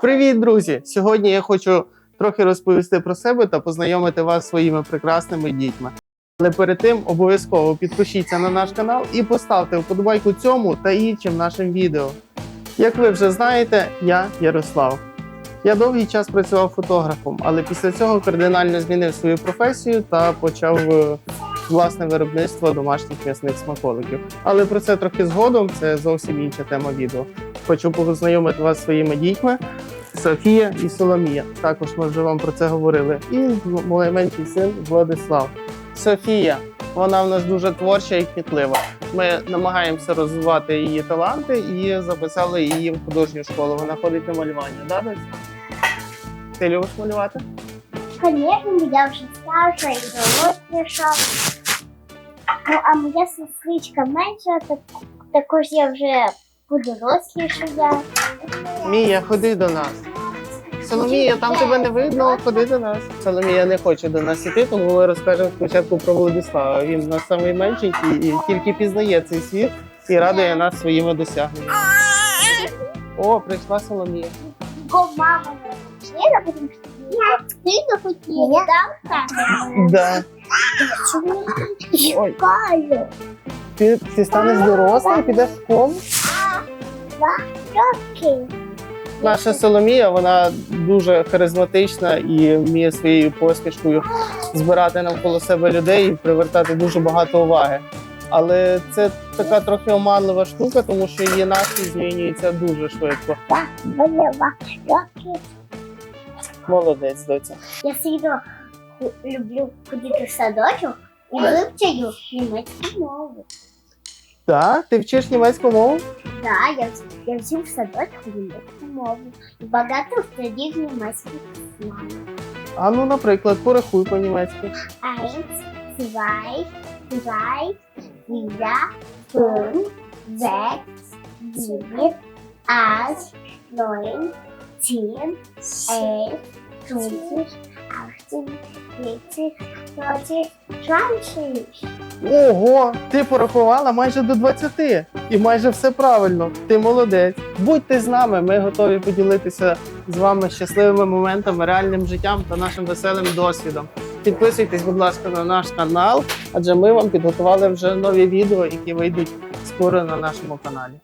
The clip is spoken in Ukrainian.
Привіт, друзі! Сьогодні я хочу трохи розповісти про себе та познайомити вас зі своїми прекрасними дітьми. Але перед тим обов'язково підпишіться на наш канал і поставте вподобайку цьому та іншим нашим відео. Як ви вже знаєте, я Ярослав. Я довгий час працював фотографом, але після цього кардинально змінив свою професію та почав е, власне виробництво домашніх м'ясних смаколиків. Але про це трохи згодом, це зовсім інша тема відео. Хочу познайомити вас зі своїми дітьми. Софія і Соломія. Також ми вже вам про це говорили. І найменший син Владислав. Софія, вона в нас дуже творча і кмітлива. Ми намагаємося розвивати її таланти і записали її в художню школу. Вона ходить на малювання, да, Дось? Ти любиш малювати? Конечно, я вже старша і доросліша. Ну, а моя сестричка менша, так, також я вже подорослішая. Мія, ходи до нас. Соломія, там тебе не видно, ходи до нас. Соломія не хоче до нас іти, тому ми розкажемо спочатку про Владислава. Він у нас найменшенький і тільки пізнає цей світ і радує нас своїми досягненнями. О, прийшла Соломія. Бо мама не хотіла, тому що я сильно хотіла. Так, Да. Ой. Ти, ти станеш дорослою, підеш в школу. Роки. Наша Соломія, вона дуже харизматична і вміє своєю посмішкою збирати навколо себе людей і привертати дуже багато уваги. Але це така трохи оманлива штука, тому що її настрій змінюється дуже швидко. Так, мене роки. Молодець, доця. Я сильно ху- люблю ходити в садочок і вивчаю німецьку мову. Так, ти вчиш німецьку мову? Да, я, я взяв в садочку німецьку мову. І багато слідів німецьких знаю. А ну, наприклад, порахуй по-німецьки. Eins, zwei, drei, vier, fünf, sechs, sieben, acht, neun, zehn, elf, zwanzig, achtzehn, vierzig, neunzig, zwanzig. Ого, ти порахувала майже до 20 і майже все правильно. Ти молодець. Будьте з нами, ми готові поділитися з вами щасливими моментами, реальним життям та нашим веселим досвідом. Підписуйтесь, будь ласка, на наш канал, адже ми вам підготували вже нові відео, які вийдуть скоро на нашому каналі.